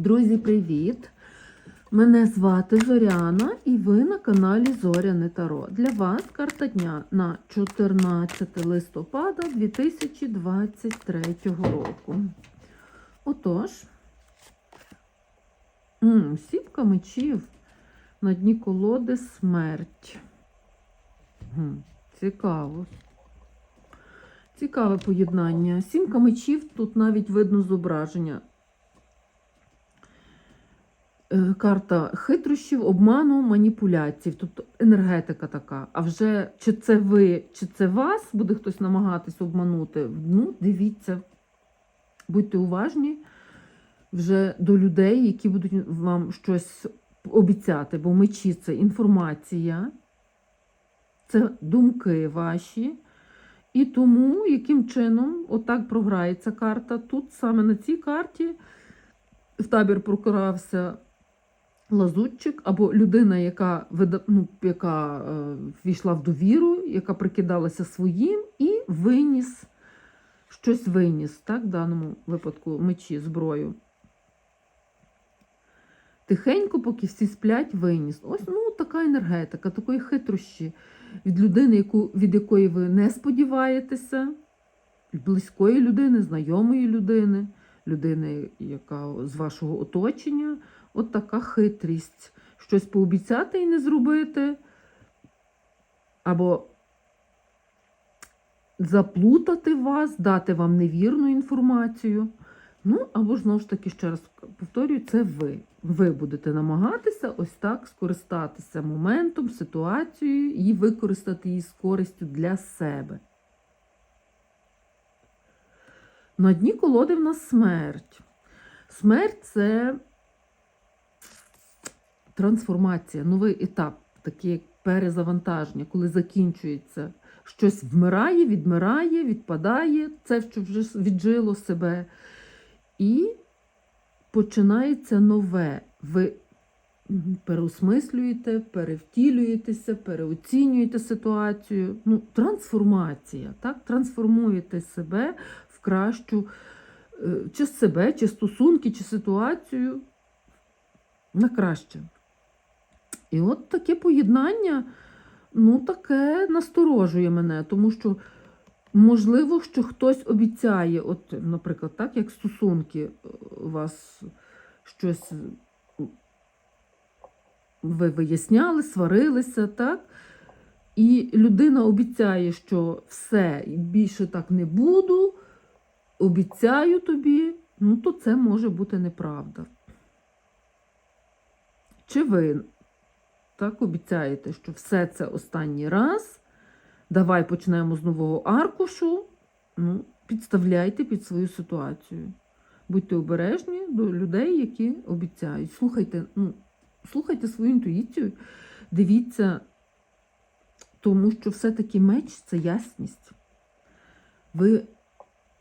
Друзі, привіт! Мене звати Зоряна і ви на каналі Зоряне Таро. Для вас карта дня на 14 листопада 2023 року. Отож, сіпка мечів на дні колоди смерть. Цікаво. Цікаве поєднання. Сімка мечів, тут навіть видно зображення. Е, Карта хитрощів, обману, маніпуляцій. Тобто енергетика така. А вже чи це ви, чи це вас буде хтось намагатись обманути? Ну, дивіться, будьте уважні вже до людей, які будуть вам щось обіцяти, бо мечі це інформація, це думки ваші. І тому, яким чином отак програється карта. Тут саме на цій карті в табір прокрався лазутчик або людина, яка ну, яка е, війшла в довіру, яка прикидалася своїм і виніс щось виніс, так, в даному випадку мечі, зброю. Тихенько, поки всі сплять, виніс. Ось ну, така енергетика, такої хитрощі від людини, яку, від якої ви не сподіваєтеся, близької людини, знайомої людини, людини, яка з вашого оточення. От така хитрість. Щось пообіцяти і не зробити, або заплутати вас, дати вам невірну інформацію. Ну, або ж, знову ж таки, ще раз повторюю, це ви. Ви будете намагатися ось так скористатися моментом, ситуацією і використати її з користю для себе. На дні колоди в нас смерть. Смерть це трансформація, новий етап, такий як перезавантаження, коли закінчується щось вмирає, відмирає, відпадає, це що вже віджило себе. І починається нове. Ви переосмислюєте, перевтілюєтеся, переоцінюєте ситуацію. Ну, трансформація, так? Трансформуєте себе в кращу, е, чи себе, чи стосунки, чи ситуацію на краще. І от таке поєднання, ну, таке насторожує мене, тому що можливо, що хтось обіцяє, от, наприклад, так, як стосунки е, у вас щось ви виясняли, сварилися, так? І людина обіцяє, що все, більше так не буду, обіцяю тобі, ну то це може бути неправда. Чи ви так обіцяєте, що все це останній раз, давай почнемо з нового аркушу, ну, підставляйте під свою ситуацію. Будьте обережні до людей, які обіцяють. Слухайте, ну, слухайте свою інтуїцію, дивіться, тому що все-таки меч це ясність. Ви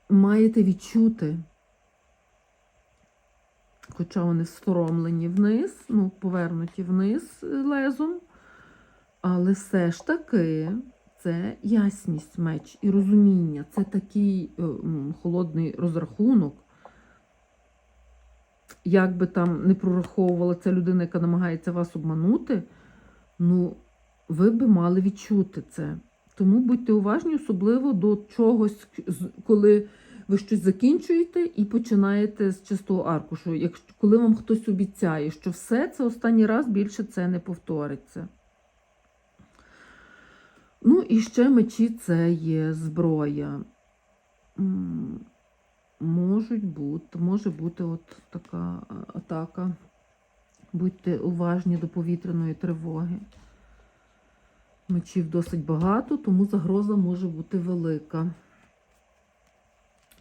маєте відчути, хоча вони всторомлені вниз, ну, повернуті вниз лезом, але все ж таки це ясність меч і розуміння, це такий е, холодний розрахунок. Як би там не прораховувала ця людина, яка намагається вас обманути, ну, ви би мали відчути це. Тому будьте уважні, особливо до чогось, коли ви щось закінчуєте і починаєте з чистого аркушу. Якщо коли вам хтось обіцяє, що все це останній раз більше це не повториться. Ну і ще мечі це є зброя. Можуть бути, може бути от така атака. Будьте уважні до повітряної тривоги. Мечів досить багато, тому загроза може бути велика.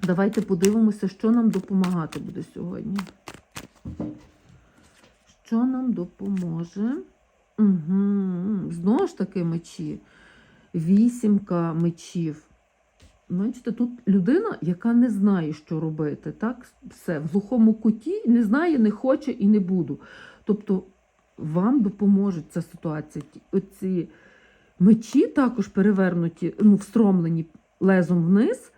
Давайте подивимося, що нам допомагати буде сьогодні. Що нам допоможе? Угу. Знову ж таки мечі. Вісімка мечів. Бачите, тут людина, яка не знає, що робити. Так? Все, в глухому куті не знає, не хоче і не буду. Тобто вам допоможе ця ситуація. Оці мечі також перевернуті, ну, встромлені лезом вниз.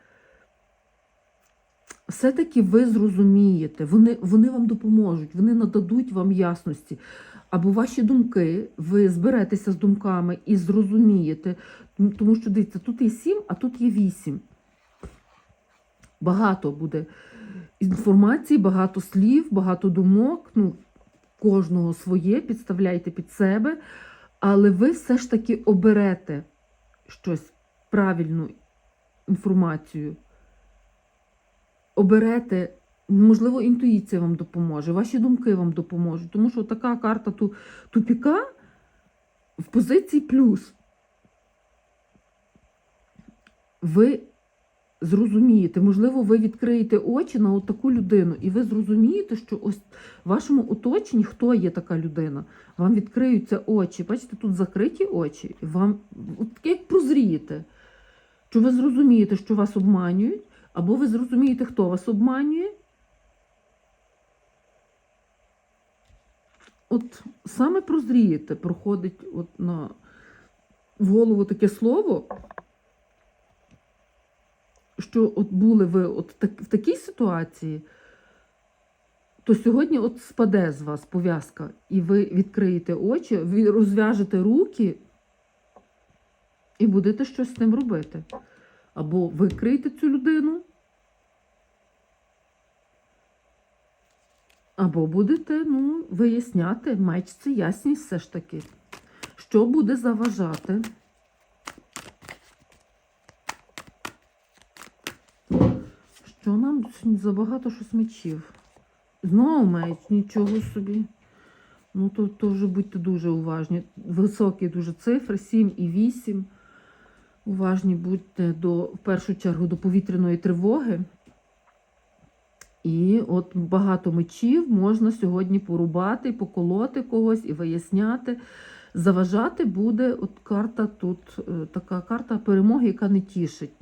Все-таки ви зрозумієте, вони, вони вам допоможуть, вони нададуть вам ясності. Або ваші думки, ви зберетеся з думками і зрозумієте. Тому що дивіться, тут є сім, а тут є вісім. Багато буде інформації, багато слів, багато думок. Ну, кожного своє, підставляйте під себе, але ви все ж таки оберете щось правильну інформацію. Оберете, можливо, інтуїція вам допоможе, ваші думки вам допоможуть. Тому що така карта ту, тупіка в позиції плюс. Ви зрозумієте, можливо, ви відкриєте очі на таку людину, і ви зрозумієте, що ось в вашому оточенні хто є така людина. Вам відкриються очі. Бачите, тут закриті очі, і вам от як прозрієте. Що ви зрозумієте, що вас обманюють, або ви зрозумієте, хто вас обманює. От саме прозрієте, проходить от на в голову таке слово, що от були ви от так, в такій ситуації, то сьогодні от спаде з вас пов'язка, і ви відкриєте очі, розв'яжете руки і будете щось з ним робити. Або викриєте цю людину, або будете ну, виясняти, меч це ясність все ж таки. Що буде заважати? Що нам забагато щось мечів? Знову меч, нічого собі. Ну, то, то вже будьте дуже уважні. Високі дуже цифри, 7 і 8. Уважні будьте до, в першу чергу до повітряної тривоги. І от багато мечів можна сьогодні порубати, поколоти когось і виясняти. Заважати буде от карта тут, е, така карта перемоги, яка не тішить.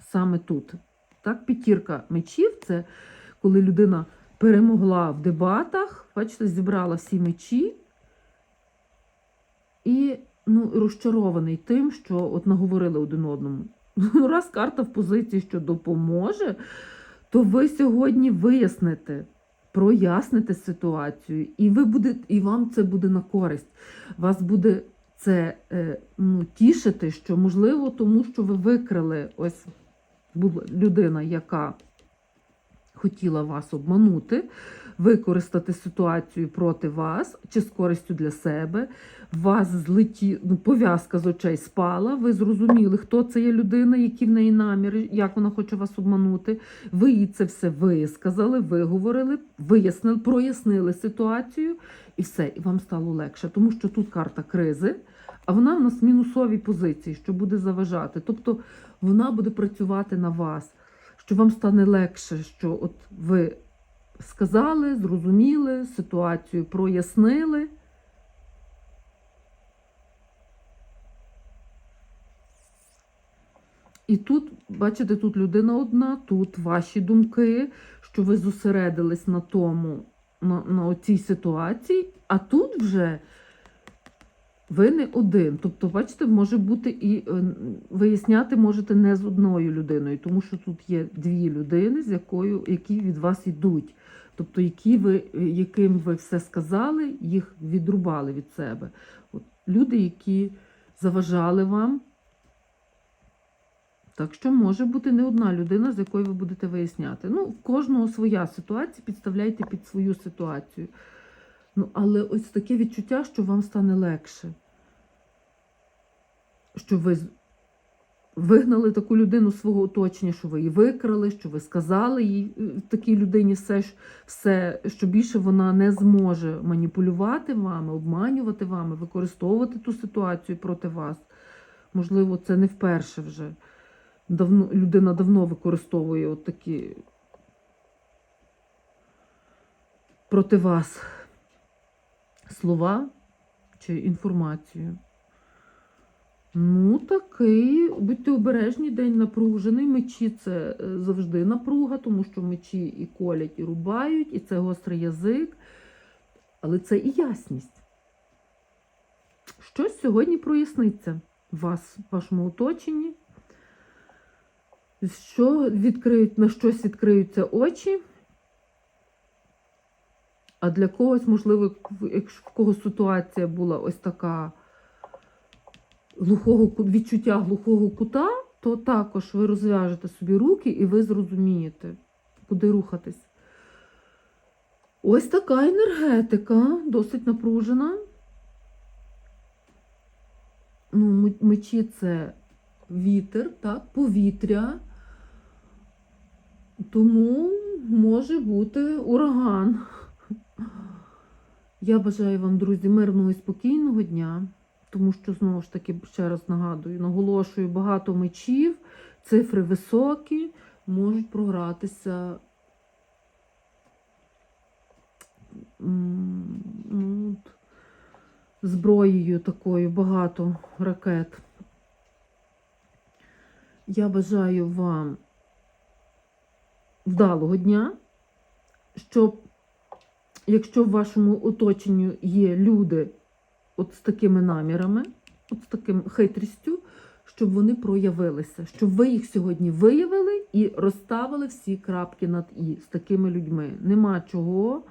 Саме тут. Так, п'ятірка мечів це коли людина перемогла в дебатах, бачите, зібрала всі мечі і ну, розчарований тим, що от наговорили один одному. Ну, раз карта в позиції, що допоможе, то ви сьогодні виясните, проясните ситуацію, і ви буде, і вам це буде на користь. Вас буде це е, ну, тішити, що можливо, тому що ви викрили ось людина, яка хотіла вас обманути, використати ситуацію проти вас чи з користю для себе. Вас злеті, ну, пов'язка з очей спала. Ви зрозуміли, хто це є людина, які в неї наміри, як вона хоче вас обманути. Ви їй це все висказали, виговорили, вияснили, прояснили ситуацію, і все, і вам стало легше, тому що тут карта кризи. А вона в нас в мінусовій позиції, що буде заважати. Тобто вона буде працювати на вас, що вам стане легше, що от ви сказали, зрозуміли, ситуацію прояснили. І тут, бачите, тут людина одна, тут ваші думки, що ви зосередились на тому, на, на цій ситуації, а тут вже ви не один. Тобто, бачите, може бути і е, виясняти можете не з одною людиною, тому що тут є дві людини, з якою які від вас йдуть. Тобто, які ви, яким ви все сказали, їх відрубали від себе. От, люди, які заважали вам. Так що може бути не одна людина, з якою ви будете виясняти. Ну, в кожного своя ситуація, підставляйте під свою ситуацію. Ну, але ось таке відчуття, що вам стане легше. Що ви вигнали таку людину свого оточення, що ви її викрали, що ви сказали їй е, такій людині все, все, що більше вона не зможе маніпулювати вами, обманювати вами, використовувати ту ситуацію проти вас. Можливо, це не вперше вже. Давно, людина давно використовує от такі проти вас слова чи інформацію. Ну, такий, будьте обережні, день напружений. Мечі це е, завжди напруга, тому що мечі і колять, і рубають, і це гострий язик. Але це і ясність. Щось сьогодні проясниться вас, в вашому оточенні. що відкриють, на щось відкриються очі. А для когось, можливо, якщо в кого ситуація була ось така глухого відчуття глухого кута, то також ви розв'яжете собі руки і ви зрозумієте, куди рухатись. Ось така енергетика, досить напружена. Ну, мечі це вітер, так, повітря. Тому може бути ураган. Я бажаю вам, друзі, мирного і спокійного дня, тому що, знову ж таки, ще раз нагадую, наголошую, багато мечів, цифри високі, можуть програтися ну, зброєю такою, багато ракет. Я бажаю вам вдалого дня, щоб, якщо в вашому оточенні є люди от з такими намірами, от з таким хитрістю, щоб вони проявилися, щоб ви їх сьогодні виявили і розставили всі крапки над і з такими людьми. Нема чого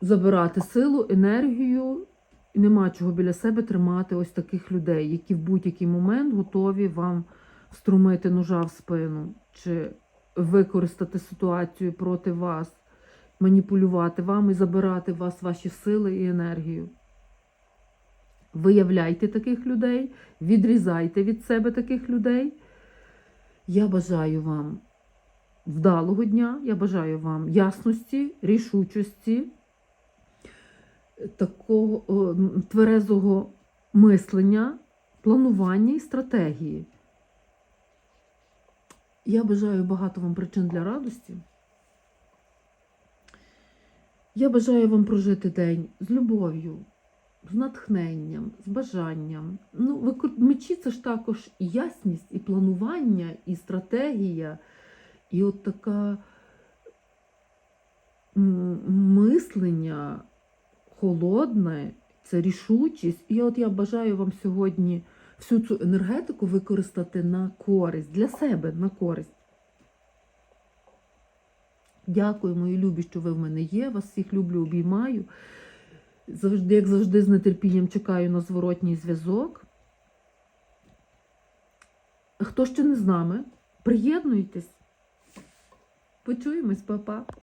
забирати силу, енергію, і нема чого біля себе тримати ось таких людей, які в будь-який момент готові вам струмити ножа в спину чи використати ситуацію проти вас, маніпулювати вами, забирати у вас ваші сили і енергію. Виявляйте таких людей, відрізайте від себе таких людей. Я бажаю вам вдалого дня, я бажаю вам ясності, рішучості, такого о, тверезого мислення, планування і стратегії. Я бажаю багато вам причин для радості. Я бажаю вам прожити день з любов'ю, з натхненням, з бажанням. Ну, мечі це ж також і ясність, і планування, і стратегія, і от така мислення холодне, це рішучість. І от я бажаю вам сьогодні всю цю енергетику використати на користь, для себе на користь. Дякую, мої любі, що ви в мене є. Вас всіх люблю, обіймаю. Завжди, як завжди, з нетерпінням чекаю на зворотній зв'язок. Хто ще не з нами, приєднуйтесь. Почуємось, па-па.